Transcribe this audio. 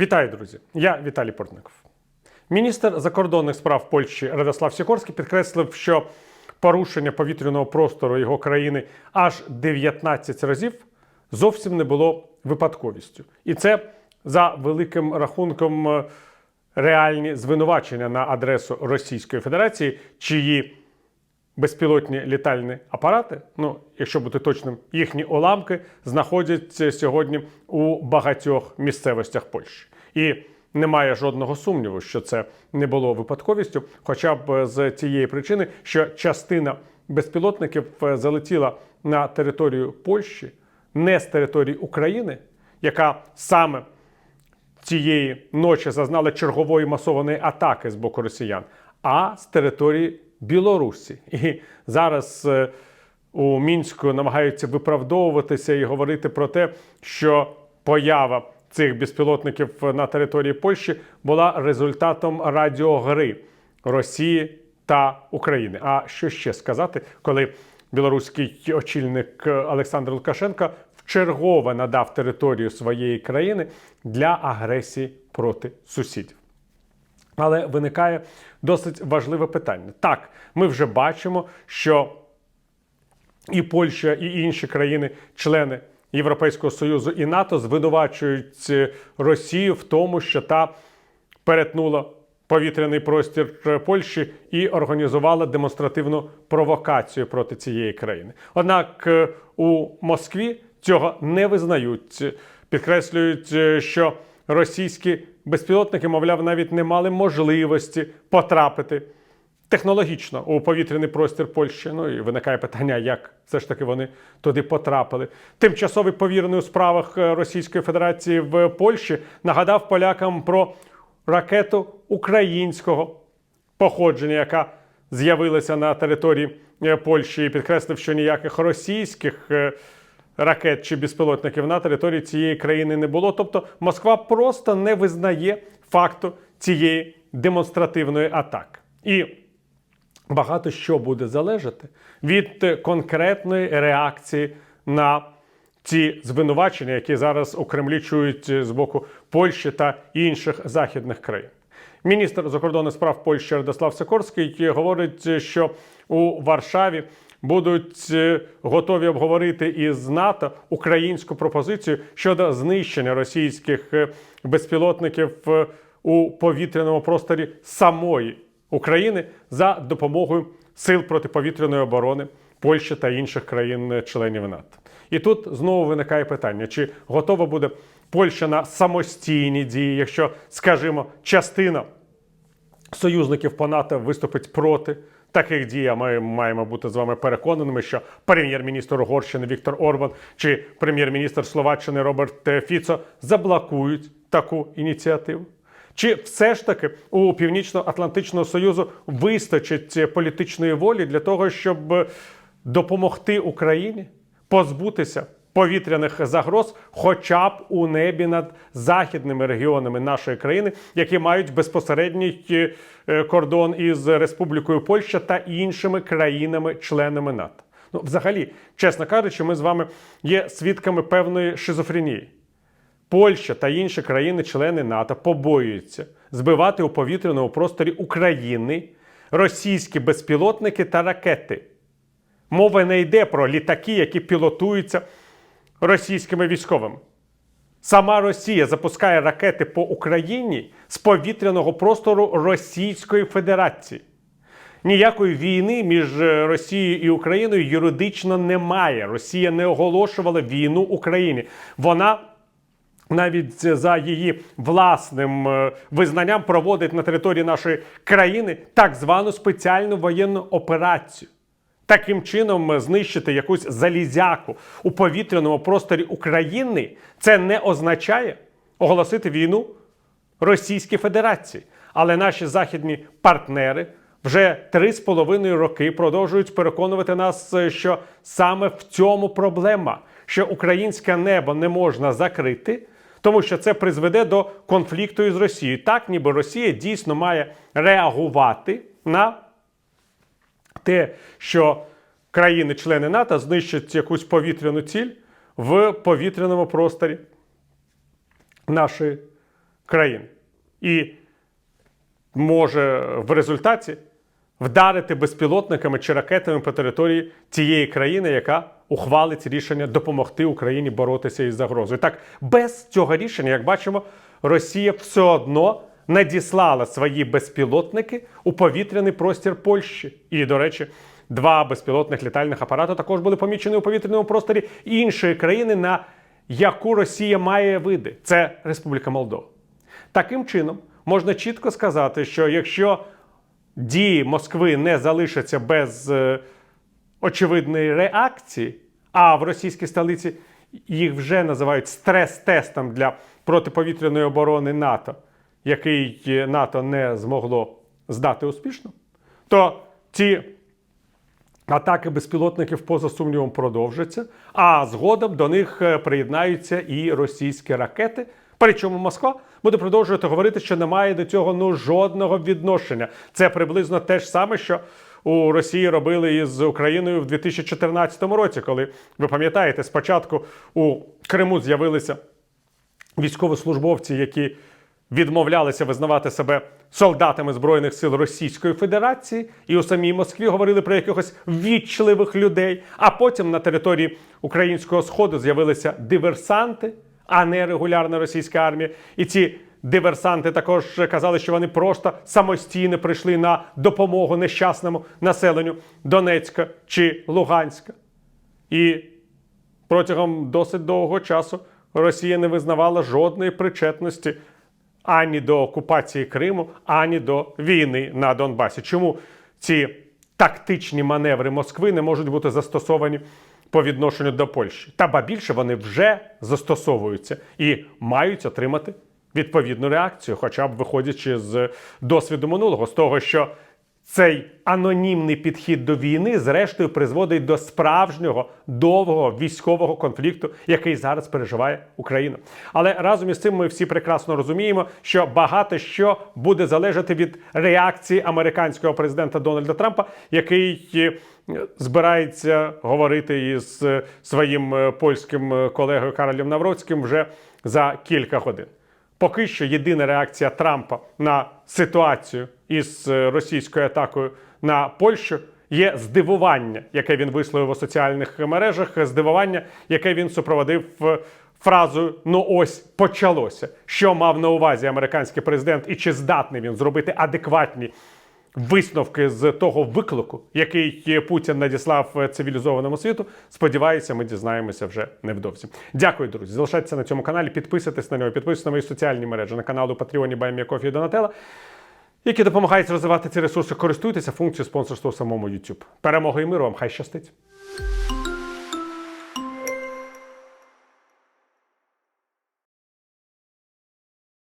Вітаю, друзі! Я Віталій Портников. Міністр закордонних справ Польщі Радослав Сікорський підкреслив, що порушення повітряного простору його країни аж 19 разів зовсім не було випадковістю. І це за великим рахунком е, реальні звинувачення на адресу Російської Федерації, чиї безпілотні літальні апарати, ну, якщо бути точним, їхні уламки знаходяться сьогодні у багатьох місцевостях Польщі. І немає жодного сумніву, що це не було випадковістю, хоча б з тієї причини, що частина безпілотників е, залетіла на територію Польщі, не з території України, яка саме цієї ночі зазнали чергової масованої атаки з боку росіян, а з території Білорусі. І зараз е, у мінську намагаються виправдовуватися і говорити про те, що поява цих безпілотників на території Польщі була результатом радіогри Росії та України. А що ще сказати, коли білоруський очільник Олександр Лукашенко вчергове надав територію своєї країни для агресії проти сусідів? Але виникає досить важливе питання. Так, ми вже бачимо, що і Польща, і інші країни-члени Європейського Союзу і НАТО звинувачують е, Росію в тому, що та перетнула повітряний простір е, Польщі і організувала демонстративну провокацію проти цієї країни. Однак е, у Москві цього не визнають, підкреслюють, що російські безпілотники, мовляв, навіть не мали можливості потрапити технологічно у повітряний простір Польщі. Ну і виникає питання, як все ж таки вони туди потрапили. Тимчасовий повірений у справах е, Російської Федерації в Польщі нагадав полякам про ракету українського походження, яка з'явилася на території е, Польщі, і підкреслив, що ніяких російських. Ракет чи безпілотників на території цієї країни не було. Тобто Москва просто не визнає факту цієї демонстративної атаки. І багато що буде залежати від конкретної реакції на ці звинувачення, які зараз у Кремлі чують з боку Польщі та інших західних країн. Міністр закордонних справ Польщі Радослав Сикорський говорить, що у Варшаві будуть е, готові обговорити із НАТО українську пропозицію щодо знищення російських е, безпілотників е, у повітряному просторі самої України за допомогою сил протиповітряної оборони Польщі та інших країн-членів НАТО. І тут знову виникає питання: чи готова буде Польща на самостійні дії, якщо, скажімо, частина союзників по НАТО виступить проти таких дій. Ми маємо бути з вами переконаними, що прем'єр-міністр Угорщини Віктор Орбан чи прем'єр-міністр Словаччини Роберт Фіцо заблокують таку ініціативу. Чи все ж таки у Північно-Атлантичного Союзу вистачить політичної волі для того, щоб допомогти Україні позбутися повітряних загроз, хоча б у небі над західними регіонами нашої країни, які мають безпосередній е, кордон із Республікою Польща та іншими країнами-членами НАТО? Ну, взагалі, чесно кажучи, ми з вами є свідками певної шизофренії. Польща та інші країни-члени НАТО побоюються збивати у повітряному просторі України російські безпілотники та ракети. Мова не йде про літаки, які пілотуються російськими військовими. Сама Росія запускає ракети по Україні з повітряного простору Російської Федерації. Ніякої війни між е, Росією і Україною юридично немає. Росія не оголошувала війну Україні. Вона навіть за її власним е, визнанням проводить на території нашої країни так звану спеціальну воєнну операцію. Таким чином е, знищити якусь залізяку у повітряному просторі України це не означає оголосити війну Російській Федерації. Але наші західні партнери вже три з половиною роки продовжують переконувати нас, е, що саме в цьому проблема, що українське небо не можна закрити, тому що це призведе до конфлікту із Росією. Так, ніби Росія дійсно має реагувати на те, що країни-члени НАТО знищать якусь повітряну ціль в повітряному просторі нашої країн. І може в результаті вдарити безпілотниками чи ракетами по території тієї країни, яка ухвалить рішення допомогти Україні боротися із загрозою. Так, без цього рішення, як бачимо, Росія все одно надіслала свої безпілотники у повітряний простір Польщі. І, до речі, два безпілотних літальних апарати також були помічені у повітряному просторі іншої країни, на яку Росія має види. Це Республіка Молдова. Таким чином, можна чітко сказати, що якщо дії Москви не залишаться без е, очевидної реакції, а в російській столиці їх вже називають стрес-тестом для протиповітряної оборони НАТО, який е, НАТО не змогло здати успішно, то ці Атаки безпілотників поза сумнівом продовжаться, а згодом до них е, приєднаються і російські ракети. Причому Москва буде продовжувати говорити, що немає до цього ну жодного відношення. Це приблизно те ж саме, що у Росії робили із Україною в 2014 році, коли ви пам'ятаєте, спочатку у Криму з'явилися військовослужбовці, які відмовлялися визнавати себе солдатами збройних сил Російської Федерації, і у самій Москві говорили про якихось ввічливих людей. А потім на території українського сходу з'явилися диверсанти, а не регулярна російська армія. І ці диверсанти також казали, що вони просто самостійно прийшли на допомогу нещасному населенню Донецька чи Луганська. І протягом досить довгого часу Росія не визнавала жодної причетності ані до окупації Криму, ані до війни на Донбасі. Чому ці тактичні маневри Москви не можуть бути застосовані по відношенню до Польщі? Та ба більше вони вже застосовуються і мають отримати відповідну реакцію, хоча б виходячи з досвіду минулого, з того, що цей анонімний підхід до війни, зрештою, призводить до справжнього довгого військового конфлікту, який зараз переживає Україна. Але разом із цим ми всі прекрасно розуміємо, що багато що буде залежати від реакції американського президента Дональда Трампа, який е, збирається говорити із е, своїм е, польським колегою Каролем Навроцьким вже за кілька годин. Поки що єдина реакція Трампа на ситуацію із е, російською атакою на Польщу є здивування, яке він висловив у соціальних мережах. Здивування, яке він супроводив е, фразою Ну ось почалося. Що мав на увазі американський президент, і чи здатний він зробити адекватні висновки з того виклику, який Путін надіслав цивілізованому світу. Сподіваюся, ми дізнаємося вже невдовзі. Дякую, друзі. Залишайтеся на цьому каналі, підписуйтесь на нього, підписуйтесь на мої соціальні мережі на каналу Патреоні Байміякофі і Донателла, які допомагають розвивати ці ресурси. Користуйтеся функцією спонсорства у самому YouTube. Перемоги і миру вам! Хай щастить!